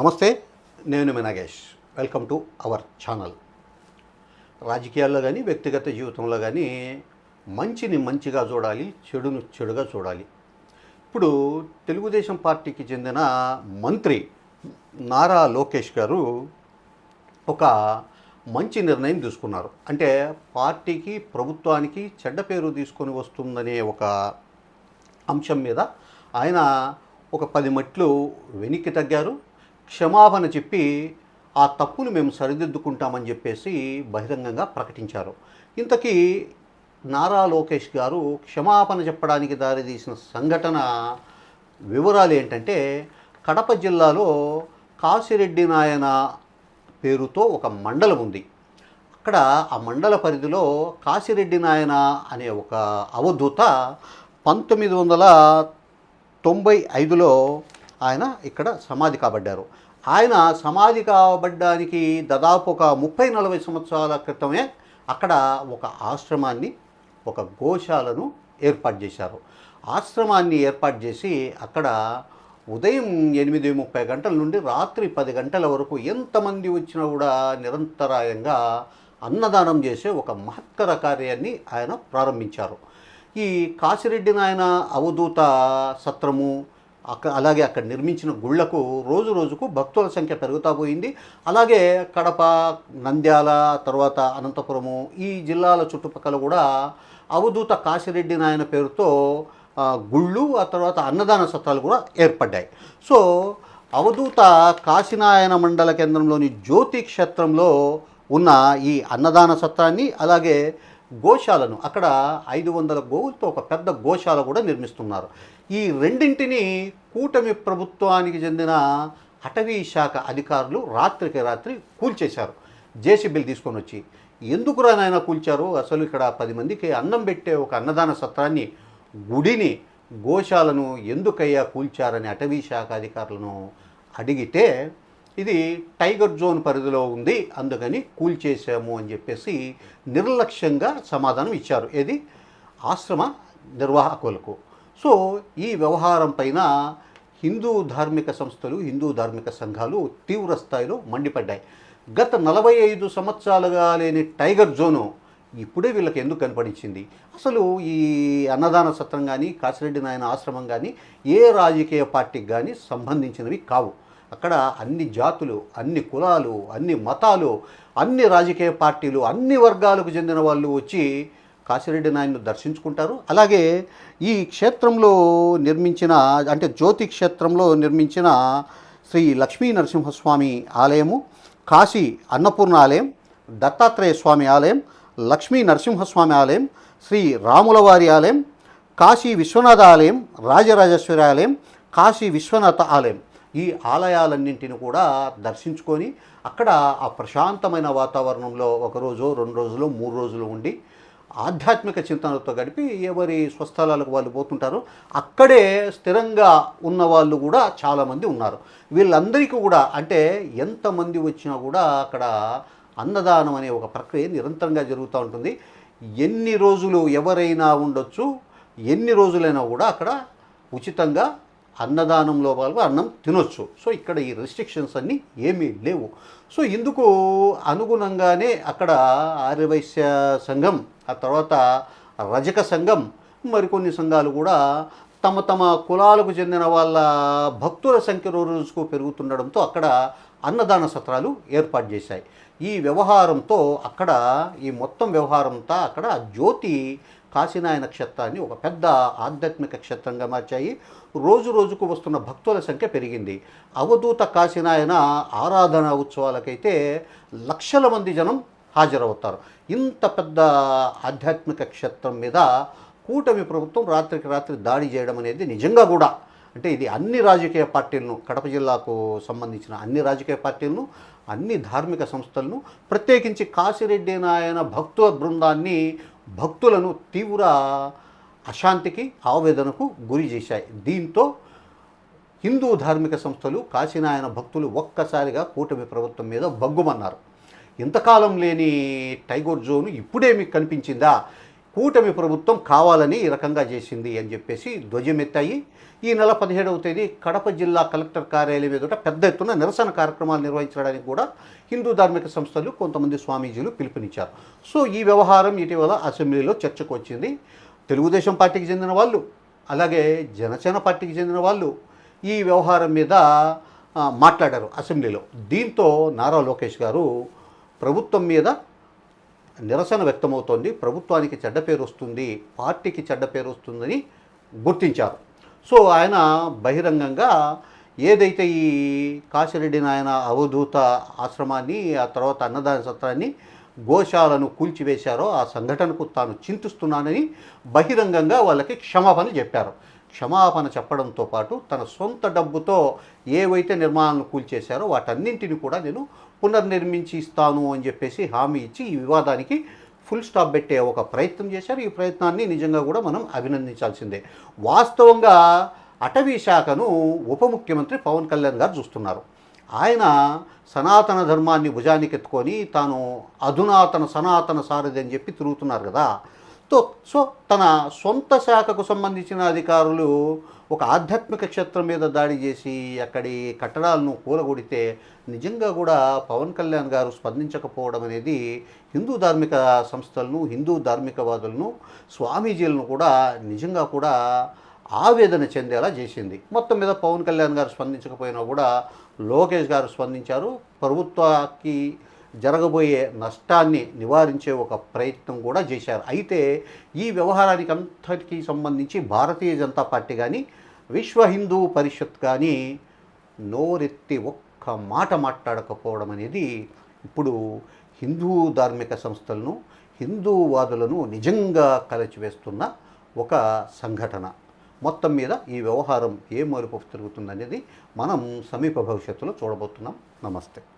నమస్తే నేను మీ Nagesh. Welcome to our channel రాజకీయాల్లో కానీ వ్యక్తిగత జీవితంలో కానీ మంచిని మంచిగా చూడాలి చెడును చెడుగా చూడాలి. ఇప్పుడు తెలుగుదేశం పార్టీకి చెందిన మంత్రి నారా లోకేష్ గారు ఒక మంచి నిర్ణయం తీసుకున్నారు. అంటే పార్టీకి ప్రభుత్వానికి చెడ్డ పేరు తీసుకొని వస్తుందనే ఒక అంశం మీద ఆయన ఒక పది మట్లు వెనక్కి తగ్గారు. క్షమాపణ చెప్పి ఆ తప్పును మేము సరిదిద్దుకుంటామని చెప్పేసి బహిరంగంగా ప్రకటించారు. ఇంతకీ నారా లోకేష్ గారు క్షమాపణ చెప్పడానికి దారితీసిన సంఘటన వివరాలు ఏంటంటే కడప జిల్లాలో కాశిరెడ్డి నాయన పేరుతో ఒక మండలం ఉంది. అక్కడ ఆ మండల పరిధిలో కాశిరెడ్డి నాయన అనే ఒక అవధూత పంతొమ్మిది వందల తొంభై ఐదులో ఆయన ఇక్కడ సమాధి కాబడ్డారు. ఆయన సమాధి కాబడ్డానికి దాదాపు ఒక ముప్పై నలభై సంవత్సరాల క్రితమే అక్కడ ఒక ఆశ్రమాన్ని ఒక గోశాలను ఏర్పాటు చేశారు. ఆశ్రమాన్ని ఏర్పాటు చేసి అక్కడ ఉదయం ఎనిమిది ముప్పై గంటల నుండి రాత్రి పది గంటల వరకు ఎంతమంది వచ్చినా కూడా నిరంతరాయంగా అన్నదానం చేసే ఒక మహత్తర కార్యాన్ని ఆయన ప్రారంభించారు. ఈ కాశిరెడ్డి నాయన అవధూత సత్రము అక్క అలాగే అక్కడ నిర్మించిన గుళ్ళకు రోజు రోజుకు భక్తుల సంఖ్య పెరుగుతా పోయింది. అలాగే కడప నంద్యాల తర్వాత అనంతపురము ఈ జిల్లాల చుట్టుపక్కల కూడా అవధూత కాశిరెడ్డి నాయన పేరుతో గుళ్ళు ఆ తర్వాత అన్నదాన సత్రాలు కూడా ఏర్పడ్డాయి. సో అవధూత కాశీనాయన మండల కేంద్రంలోని జ్యోతి క్షేత్రంలో ఉన్న ఈ అన్నదాన సత్రాన్ని అలాగే గోశాలను అక్కడ ఐదు వందల గోవులతో ఒక పెద్ద గోశాల కూడా నిర్మిస్తున్నారు. ఈ రెండింటిని కూటమి ప్రభుత్వానికి చెందిన అటవీ శాఖ అధికారులు రాత్రికి రాత్రి కూల్చేశారు. జేసీబీలు తీసుకొని వచ్చి ఎందుకురానైనా నాయన కూల్చారు? అసలు ఇక్కడ పది మందికి అన్నం పెట్టే ఒక అన్నదాన సత్రాన్ని గుడిని గోశాలను ఎందుకయ్యా కూల్చారని అటవీ శాఖ అధికారులను అడిగితే ఇది టైగర్ జోన్ పరిధిలో ఉంది అందుకని కూల్చేసాము అని చెప్పేసి నిర్లక్ష్యంగా సమాధానం ఇచ్చారు. ఏది? ఆశ్రమ నిర్వాహకులకు. సో ఈ వ్యవహారం పైన హిందూ ధార్మిక సంస్థలు హిందూ ధార్మిక సంఘాలు తీవ్ర స్థాయిలో మండిపడ్డాయి. గత నలభై ఐదు సంవత్సరాలుగా లేని టైగర్ జోను ఇప్పుడే వీళ్ళకి ఎందుకు కనపడించింది అసలు ఈ అన్నదాన సత్రం కానీ కాసిరెడ్డి నాయన ఆశ్రమం కానీ ఏ రాజకీయ పార్టీకి కానీ సంబంధించినవి కావు. అక్కడ అన్ని జాతులు అన్ని కులాలు అన్ని మతాలు అన్ని రాజకీయ పార్టీలు అన్ని వర్గాలకు చెందిన వాళ్ళు వచ్చి కాశిరెడ్డి నాయన్ను దర్శించుకుంటారు. అలాగే ఈ క్షేత్రంలో నిర్మించిన అంటే జ్యోతి క్షేత్రంలో నిర్మించిన శ్రీ లక్ష్మీ నరసింహస్వామి ఆలయము కాశీ అన్నపూర్ణ ఆలయం దత్తాత్రేయ స్వామి ఆలయం లక్ష్మీ నరసింహస్వామి ఆలయం శ్రీ రాములవారి ఆలయం కాశీ విశ్వనాథ ఆలయం రాజరాజేశ్వరి ఆలయం కాశీ విశ్వనాథ ఆలయం. ఈ ఆలయాలన్నింటిని కూడా దర్శించుకొని అక్కడ ఆ ప్రశాంతమైన వాతావరణంలో ఒకరోజు రెండు రోజులు మూడు రోజులు ఉండి ఆధ్యాత్మిక చింతనతో గడిపి ఎవరి స్వస్థలాలకు వాళ్ళు పోతుంటారు అక్కడే స్థిరంగా ఉన్న వాళ్ళు కూడా చాలామంది ఉన్నారు. వీళ్ళందరికీ కూడా అంటే ఎంతమంది వచ్చినా కూడా అక్కడ అన్నదానం అనే ఒక ప్రక్రియ నిరంతరంగా జరుగుతూ ఉంటుంది. ఎన్ని రోజులు ఎవరైనా ఉండొచ్చు ఎన్ని రోజులైనా కూడా అక్కడ ఉచితంగా అన్నదానంలో వాళ్ళు అన్నం తినొచ్చు. సో ఇక్కడ ఈ రెస్ట్రిక్షన్స్ అన్నీ ఏమీ లేవు. సో ఇందుకు అనుగుణంగానే అక్కడ ఆర్యవైశ్య సంఘం ఆ తర్వాత రజక సంఘం మరికొన్ని సంఘాలు కూడా తమ తమ కులాలకు చెందిన వాళ్ళ భక్తుల సంఖ్య రోజుకు పెరుగుతుండడంతో అక్కడ అన్నదాన సత్రాలు ఏర్పాటు చేశాయి. ఈ వ్యవహారంతో అక్కడ ఈ మొత్తం వ్యవహారంతో అక్కడ జ్యోతి కాశీనాయన క్షేత్రాన్ని ఒక పెద్ద ఆధ్యాత్మిక క్షేత్రంగా మార్చాయి. రోజు రోజుకు వస్తున్న భక్తుల సంఖ్య పెరిగింది. అవధూత కాశీనాయన ఆరాధన ఉత్సవాలకైతే లక్షల మంది జనం హాజరవుతారు. ఇంత పెద్ద ఆధ్యాత్మిక క్షేత్రం మీద కూటమి ప్రభుత్వం రాత్రికి రాత్రి దాడి చేయడం అనేది నిజంగా కూడా అంటే ఇది అన్ని రాజకీయ పార్టీలను కడప జిల్లాకు సంబంధించిన అన్ని రాజకీయ పార్టీలను అన్ని ధార్మిక సంస్థలను ప్రత్యేకించి కాశిరెడ్డి నాయన భక్తుల బృందాన్ని భక్తులను తీవ్ర అశాంతికి ఆవేదనకు గురి చేశాయి. దీంతో హిందూ ధార్మిక సంస్థలు కాశీనాయన భక్తులు ఒక్కసారిగా కూటమి ప్రభుత్వం మీద బగ్గుమన్నారు ఇంతకాలం లేని టైగర్ జోను ఇప్పుడే మీకు కనిపించిందా? కూటమి ప్రభుత్వం కావాలని ఈ రకంగా చేసింది అని చెప్పేసి ధ్వజమెత్తాయి. ఈ నెల పదిహేడవ తేదీ కడప జిల్లా కలెక్టర్ కార్యాలయం ఎదుట పెద్ద ఎత్తున నిరసన కార్యక్రమాలు నిర్వహించడానికి కూడా హిందూ ధార్మిక సంస్థలు కొంతమంది స్వామీజీలు పిలుపునిచ్చారు. సో ఈ వ్యవహారం ఇటీవల అసెంబ్లీలో చర్చకు వచ్చింది. తెలుగుదేశం పార్టీకి చెందిన వాళ్ళు అలాగే జనసేన పార్టీకి చెందిన వాళ్ళు ఈ వ్యవహారం మీద మాట్లాడారు అసెంబ్లీలో. దీంతో నారా లోకేష్ గారు ప్రభుత్వం మీద నిరసన వ్యక్తమవుతోంది. ప్రభుత్వానికి చెడ్డ పేరు వస్తుంది పార్టీకి చెడ్డ పేరు వస్తుందని గుర్తించారు. సో ఆయన బహిరంగంగా ఏదైతే ఈ కాశిరెడ్డి నాయన అవధూత ఆశ్రమాన్ని ఆ తర్వాత అన్నదాన సత్రాన్ని గోశాలను కూల్చివేశారో ఆ సంఘటనకు తాను చింతిస్తున్నానని బహిరంగంగా వాళ్ళకి క్షమాపణ చెప్పారు. క్షమాపణ చెప్పడంతో పాటు తన సొంత డబ్బుతో ఏవైతే నిర్మాణాలను కూల్చేశారో వాటన్నింటిని కూడా నేను పునర్నిర్మించి ఇస్తాను అని చెప్పేసి హామీ ఇచ్చి ఈ వివాదానికి ఫుల్ స్టాప్ పెట్టే ఒక ప్రయత్నం చేశారు. ఈ ప్రయత్నాన్ని నిజంగా కూడా మనం అభినందించాల్సిందే. వాస్తవంగా అటవీ శాఖను ఉప ముఖ్యమంత్రి పవన్ కళ్యాణ్ గారు చూస్తున్నారు. ఆయన సనాతన ధర్మాన్ని భుజానికి ఎత్తుకొని తాను అధునాతన సనాతన సారథి అని చెప్పి తిరుగుతున్నారు కదా. తో సో తన సొంత శాఖకు సంబంధించిన అధికారులు ఒక ఆధ్యాత్మిక క్షేత్రం మీద దాడి చేసి అక్కడి కట్టడాలను కూలగొడితే నిజంగా కూడా పవన్ కళ్యాణ్ గారు స్పందించకపోవడం అనేది హిందూ ధార్మిక సంస్థలను హిందూ ధార్మికవాదులను స్వామీజీలను కూడా నిజంగా కూడా ఆవేదన చెందేలా చేసింది. మొత్తం మీద పవన్ కళ్యాణ్ గారు స్పందించకపోయినా కూడా లోకేష్ గారు స్పందించారు. ప్రభుత్వానికి జరగబోయే నష్టాన్ని నివారించే ఒక ప్రయత్నం కూడా చేశారు. అయితే ఈ వ్యవహారానికి అంతటికీ సంబంధించి భారతీయ జనతా పార్టీ కానీ విశ్వ హిందూ పరిషత్ కానీ నోరెత్తి ఒక్క మాట మాట్లాడకపోవడం అనేది ఇప్పుడు హిందూ ధార్మిక సంస్థలను హిందూవాదులను నిజంగా కలచివేస్తున్న ఒక సంఘటన. మొత్తం మీద ఈ వ్యవహారం ఏ మలుపు తిరుగుతుందనేది మనం సమీప భవిష్యత్తులో చూడబోతున్నాం. నమస్తే.